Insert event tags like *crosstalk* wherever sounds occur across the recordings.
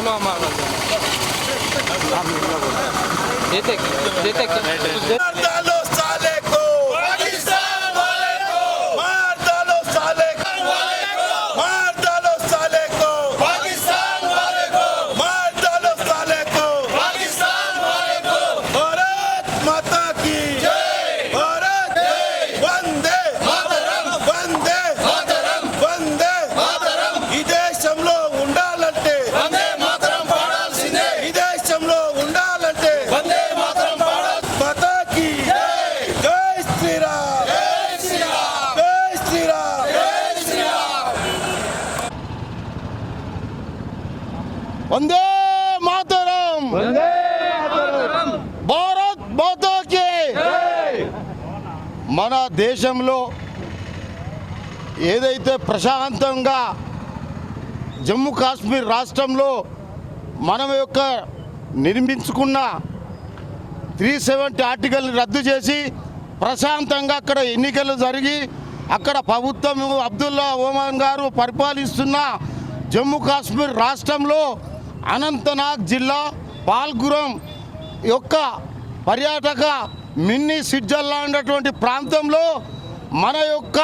Bunu ama alacağım. Yetek. Yetek. Yetek. Vande Mataram! Bharat మాతాకి! మన దేశంలో ఏదైతే ప్రశాంతంగా జమ్మూ కాశ్మీర్ రాష్ట్రంలో మనం యొక్క నిర్మించుకున్న త్రీ సెవెంటీ ఆర్టికల్ని రద్దు చేసి ప్రశాంతంగా అక్కడ ఎన్నికలు జరిగి అక్కడ ప్రభుత్వం అబ్దుల్లా ఓమాన్ గారు పరిపాలిస్తున్న జమ్మూ కాశ్మీర్ రాష్ట్రంలో అనంతనాగ్ జిల్లా పాల్గురం యొక్క పర్యాటక మిన్ని స్విట్జర్లాండ్ అటువంటి ప్రాంతంలో మన యొక్క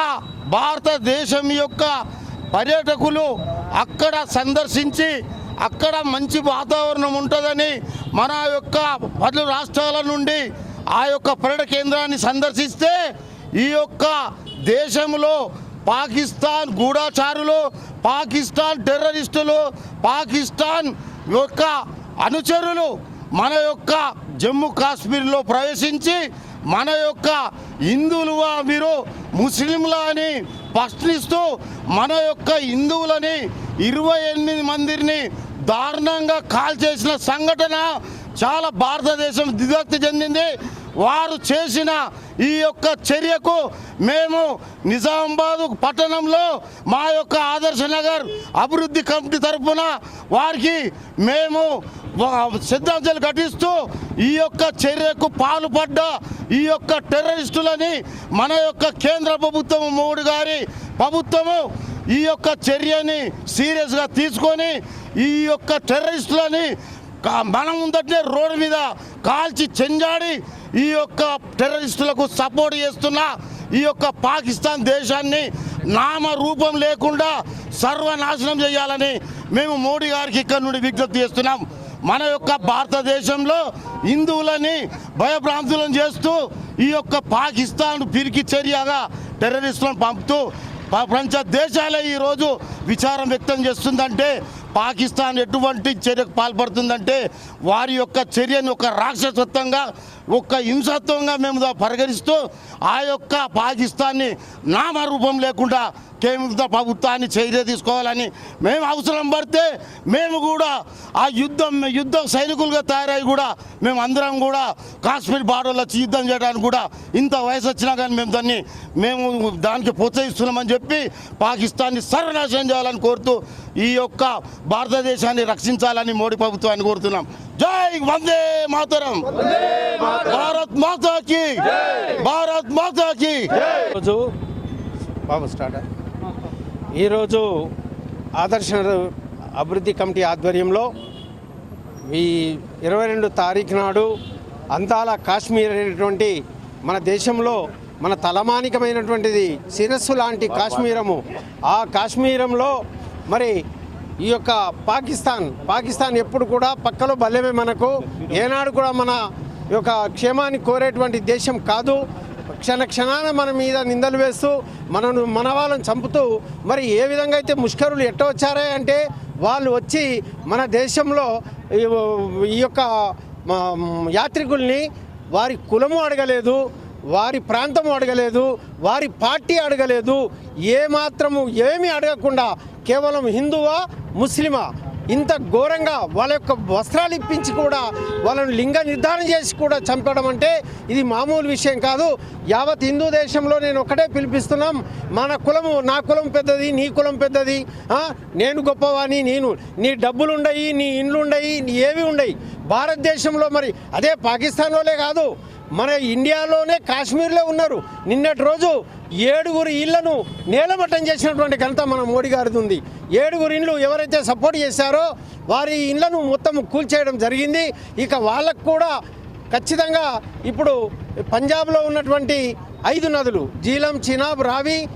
భారతదేశం యొక్క పర్యాటకులు అక్కడ సందర్శించి అక్కడ మంచి వాతావరణం ఉంటుందని మన యొక్క పలు రాష్ట్రాల నుండి ఆ యొక్క పర్యటన కేంద్రాన్ని సందర్శిస్తే ఈ యొక్క దేశంలో పాకిస్తాన్ గూఢాచారులు పాకిస్తాన్ టెర్రరిస్టులు పాకిస్తాన్ యొక్క అనుచరులు మన యొక్క జమ్మూ కాశ్మీర్లో ప్రవేశించి మన యొక్క హిందువులుగా మీరు ముస్లింలా అని ప్రశ్నిస్తూ మన యొక్క హిందువులని ఇరవై ఎనిమిది మందిని దారుణంగా కాల్ చేసిన సంఘటన చాలా భారతదేశం దిగక్తి చెందింది. వారు చేసిన ఈ యొక్క చర్యకు మేము నిజామాబాద్ పట్టణంలో మా యొక్క ఆదర్శ నగర్ అభివృద్ధి కమిటీ తరఫున వారికి మేము శ్రద్ధాంజలి ఘటిస్తూ ఈ యొక్క చర్యకు పాల్పడ్డ ఈ యొక్క టెర్రరిస్టులని మన యొక్క కేంద్ర ప్రభుత్వం మోడీ గారి ప్రభుత్వము ఈ యొక్క చర్యని సీరియస్గా తీసుకొని ఈ యొక్క టెర్రరిస్టులని మనం ఉందంటే రోడ్డు మీద కాల్చి చెంజాడి ఈ యొక్క టెర్రరిస్టులకు సపోర్ట్ చేస్తున్న ఈ యొక్క పాకిస్తాన్ దేశాన్ని నామ రూపం లేకుండా సర్వనాశనం చేయాలని మేము మోడీ గారికి ఇక్కడ నుండి విజ్ఞప్తి చేస్తున్నాం. మన యొక్క భారతదేశంలో హిందువులని భయభ్రాంతులను చేస్తూ ఈ యొక్క పాకిస్తాన్ పిరికి చర్యగా టెర్రరిస్టులను పంపుతూ ప్రపంచ దేశాలే ఈరోజు విచారం వ్యక్తం చేస్తుందంటే పాకిస్తాన్ ఎటువంటి చర్యకు పాల్పడుతుందంటే వారి యొక్క చర్యను ఒక రాక్షసత్వంగా ఒక్క హింసత్వంగా మేము పరిగణిస్తూ ఆ యొక్క పాకిస్తాన్ని నామరూపం లేకుండా కేంద్ర ప్రభుత్వాన్ని చర్య తీసుకోవాలని మేము అవసరం పడితే మేము కూడా ఆ యుద్ధం యుద్ధ సైనికులుగా తయారై కూడా మేము అందరం కూడా కాశ్మీర్ బార్డర్లో యుద్ధం చేయడానికి కూడా ఇంత వయసు వచ్చినా కానీ మేము దాన్ని మేము దానికి ప్రోత్సహిస్తున్నామని చెప్పి పాకిస్తాన్ని సర్వనాశనం చేయాలని కోరుతూ ఈ యొక్క భారతదేశాన్ని రక్షించాలని మోడీ ప్రభుత్వాన్ని కోరుతున్నాం. జై వందే మాతరం. భారత్ మాతాకి భారత్ మాతాకి ఈరోజు బాబు స్టార్ట్. ఈరోజు ఆదర్శ అభివృద్ధి కమిటీ ఆధ్వర్యంలో ఈ ఇరవై రెండు తారీఖు నాడు అందాల కాశ్మీర్ అనేటువంటి మన దేశంలో మన తలమానికమైనటువంటిది శిరస్సు లాంటి కాశ్మీరము. ఆ కాశ్మీరంలో మరి ఈ యొక్క పాకిస్తాన్ పాకిస్తాన్ ఎప్పుడు కూడా పక్కలో బలమే మనకు. ఏనాడు కూడా మన యొక్క క్షేమాన్ని కోరేటువంటి దేశం కాదు. క్షణ క్షణాన మన మీద నిందలు వేస్తూ మనను మన వాళ్ళని చంపుతూ మరి ఏ విధంగా అయితే ముష్కరులు ఎట్ట వచ్చారే అంటే వాళ్ళు వచ్చి మన దేశంలో ఈ- యొక్క యాత్రికుల్ని వారి కులము అడగలేదు వారి ప్రాంతము అడగలేదు వారి పార్టీ అడగలేదు. ఏ మాత్రము ఏమీ అడగకుండా కేవలం హిందువా ముస్లిమా ఇంత ఘోరంగా వాళ్ళ యొక్క వస్త్రాలు ఇప్పించి కూడా వాళ్ళని లింగ నిర్ధారణ చేసి కూడా చంపడం అంటే ఇది మామూలు విషయం కాదు. యావత్ హిందూ దేశంలో నేను ఒకటే పిలిపిస్తున్నాం మన కులము నా కులం పెద్దది నీ కులం పెద్దది నేను గొప్పవాణి నేను నీ డబ్బులు ఉండయి నీ ఇండ్లు ఉండయి నీ ఏవి ఉండయి. భారతదేశంలో మరి అదే పాకిస్తాన్ వాళ్ళే కాదు. మన ఇండియాలోనే కాశ్మీర్లో ఉన్నారు. నిన్నటి రోజు ఏడుగురు ఇళ్ళను నేలమట్టం చేసినటువంటి ఘనత మన మోడీ గారిది ఉంది. ఏడుగురు ఇండ్లు ఎవరైతే సపోర్ట్ చేశారో వారి ఇండ్లను మొత్తం కూల్చేయడం జరిగింది. ఇక వాళ్ళకు కూడా ఖచ్చితంగా ఇప్పుడు పంజాబ్లో ఉన్నటువంటి ఐదు నదులు జీలం చినాబ్ రావి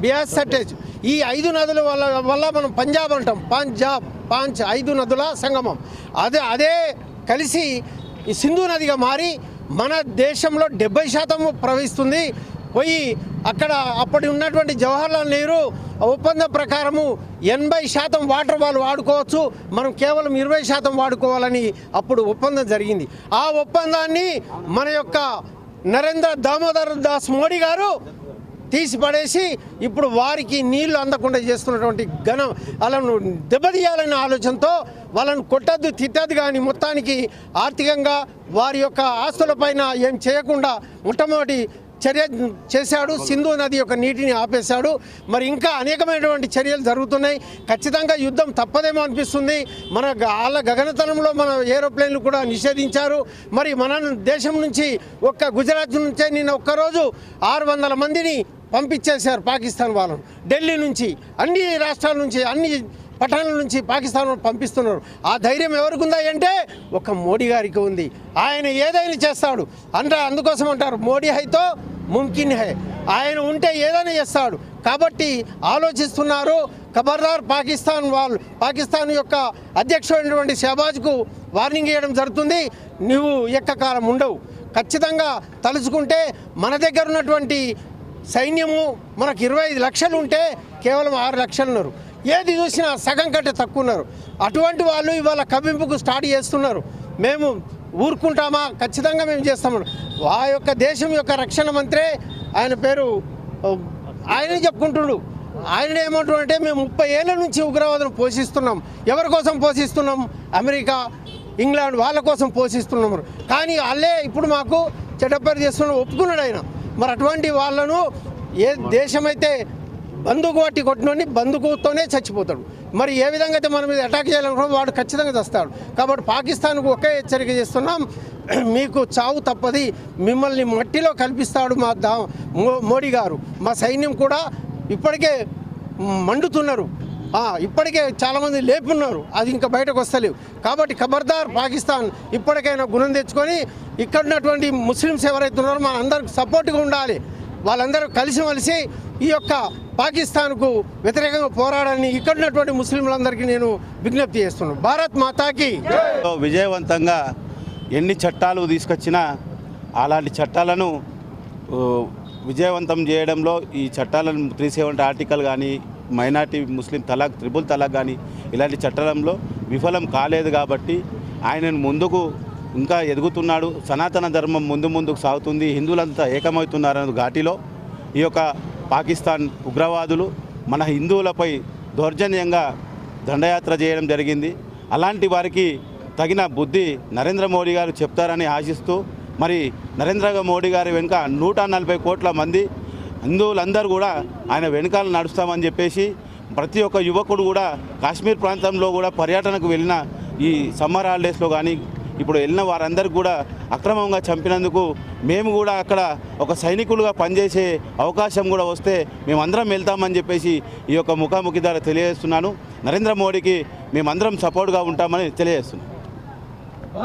బియాస్ సటేజ్ ఈ ఐదు నదుల వల్ల వల్ల మనం పంజాబ్ అంటాం. పంజాబ్ పాంచ్ ఐదు నదుల సంగమం. అదే అదే కలిసి ఈ సింధు నదిగా మారి మన దేశంలో డెబ్బై శాతం ప్రవహిస్తుంది. పోయి అక్కడ అప్పటి ఉన్నటువంటి జవహర్లాల్ నెహ్రూ ఒప్పందం ప్రకారము ఎనభై శాతం వాటర్ వాళ్ళు వాడుకోవచ్చు. మనం కేవలం ఇరవై శాతం వాడుకోవాలని అప్పుడు ఒప్పందం జరిగింది. ఆ ఒప్పందాన్ని మన యొక్క నరేంద్ర దామోదర్ దాస్ మోడీ గారు తీసి పడేసి ఇప్పుడు వారికి నీళ్ళు అందకుండా చేస్తున్నటువంటి ఘనం అలా దెబ్బతీయాలనే ఆలోచనతో వాళ్ళను కొట్టద్దు తిట్టద్దు కానీ మొత్తానికి ఆర్థికంగా వారి యొక్క ఆస్తులపైన ఏం చేయకుండా మొట్టమొదటి చర్య చేశాడు. సింధు నది యొక్క నీటిని ఆపేశాడు. మరి ఇంకా అనేకమైనటువంటి చర్యలు జరుగుతున్నాయి. ఖచ్చితంగా యుద్ధం తప్పదేమో అనిపిస్తుంది. మన వాళ్ళ గగనతలంలో మన ఏరోప్లేన్లు కూడా నిషేధించారు. మరి మన దేశం నుంచి ఒక్క గుజరాత్ నుంచే నిన్న ఒక్కరోజు ఆరు వందల మందిని పంపించేశారు పాకిస్తాన్ వాళ్ళను. ఢిల్లీ నుంచి అన్ని రాష్ట్రాల నుంచి అన్ని పట్టణాల నుంచి పాకిస్తాన్ పంపిస్తున్నారు. ఆ ధైర్యం ఎవరికి ఉందా అంటే ఒక మోడీ గారికి ఉంది. ఆయన ఏదైనా చేస్తాడు. అంటే అందుకోసం అంటారు. మోడీ హైతో ముమ్కిన్ హై. ఆయన ఉంటే ఏదైనా చేస్తాడు. కాబట్టి ఆలోచిస్తున్నారు. ఖబర్దార్ పాకిస్తాన్ వాళ్ళు పాకిస్తాన్ యొక్క అధ్యక్షుడైనటువంటి షహబాజ్కు వార్నింగ్ ఇవ్వడం జరుగుతుంది. నువ్వు ఎక్కకాలం ఉండవు. ఖచ్చితంగా తలుచుకుంటే మన దగ్గర ఉన్నటువంటి సైన్యము మనకు ఇరవై ఐదు లక్షలు ఉంటే కేవలం ఆరు లక్షలున్నారు. ఏది చూసినా సగం కంటే తక్కువ ఉన్నారు. అటువంటి వాళ్ళు ఇవాళ కవ్వింపుకు స్టార్ట్ చేస్తున్నారు. మేము ఊరుకుంటామా? ఖచ్చితంగా మేము చేస్తాము ఆ యొక్క దేశం యొక్క రక్షణ మంత్రే ఆయన పేరు ఆయనే చెప్పుకుంటుడు. ఆయన ఏమంటున్నాడంటే మేము ముప్పై ఏళ్ళ నుంచి ఉగ్రవాదం పోషిస్తున్నాం. ఎవరి కోసం పోషిస్తున్నాం? అమెరికా ఇంగ్లాండ్ వాళ్ళ కోసం పోషిస్తున్నాము కానీ వాళ్ళే ఇప్పుడు మాకు చెడ్డపేరు చేస్తున్న ఒప్పుకున్నాడు ఆయన. మరి అటువంటి వాళ్ళను ఏ దేశమైతే బందుకు పట్టి కొట్టినోడిని బందుకుతోనే చచ్చిపోతాడు. మరి ఏ విధంగా అయితే మన మీద అటాక్ చేయాలనుకున్నా వాడు ఖచ్చితంగా చస్తాడు. కాబట్టి పాకిస్తాన్కు ఒకే హెచ్చరిక చేస్తున్నాం *clears throat* మీకు చావు తప్పది మిమ్మల్ని మట్టిలో కల్పిస్తాడు మా దా మో- మోడీ గారు. మా సైన్యం కూడా ఇప్పటికే మండుతున్నారు. ఇప్పటికే చాలామంది లేపున్నారు. అది ఇంకా బయటకు వస్తలేవు కాబట్టి ఖబర్దార్ పాకిస్తాన్ ఇప్పటికైనా గుణం తెచ్చుకొని ఇక్కడ ఉన్నటువంటి ముస్లిమ్స్ ఎవరైతే ఉన్నారో మన అందరికి సపోర్ట్గా ఉండాలి. వాళ్ళందరూ కలిసిమెలిసి ఈ యొక్క పాకిస్తాన్కు వ్యతిరేకంగా పోరాడాలని ఇక్కడ ఉన్నటువంటి ముస్లింలందరికీ నేను విజ్ఞప్తి చేస్తున్నాను. భారత్ మాతాకి విజయవంతంగా ఎన్ని చట్టాలు తీసుకొచ్చినా అలాంటి చట్టాలను విజయవంతం చేయడంలో ఈ చట్టాలను త్రీ సెవెంటీ ఆర్టికల్ కానీ minority Muslim talaq triple talaq కానీ ఇలాంటి చట్టాలంలో విఫలం కాలేదు కాబట్టి ఆయనను ముందుకు ఇంకా ఎదుగుతున్నాడు. సనాతన ధర్మం ముందు ముందుకు సాగుతుంది. హిందువులంతా ఏకమవుతున్నారన్న ఘాటిలో ఈ యొక్క పాకిస్తాన్ ఉగ్రవాదులు మన హిందువులపై దౌర్జన్యంగా దండయాత్ర చేయడం జరిగింది. అలాంటి వారికి తగిన బుద్ధి నరేంద్ర మోడీ గారు చెప్తారని ఆశిస్తూ మరి నరేంద్ర మోడీ గారి వెనుక నూట నలభై కోట్ల మంది హిందువులందరూ కూడా ఆయన వెనకాల నడుస్తామని చెప్పేసి ప్రతి ఒక్క యువకుడు కూడా కాశ్మీర్ ప్రాంతంలో కూడా పర్యటనకు వెళ్ళిన ఈ సమ్మర్ హాలిడేస్లో కానీ ఇప్పుడు వెళ్ళిన వారందరికీ కూడా అక్రమంగా చంపినందుకు మేము కూడా అక్కడ ఒక సైనికులుగా పనిచేసే అవకాశం కూడా వస్తే మేమందరం వెళ్తామని చెప్పేసి ఈ యొక్క ముఖాముఖి ద్వారా తెలియజేస్తున్నాను. నరేంద్ర మోడీకి మేమందరం సపోర్ట్గా ఉంటామని తెలియజేస్తున్నాను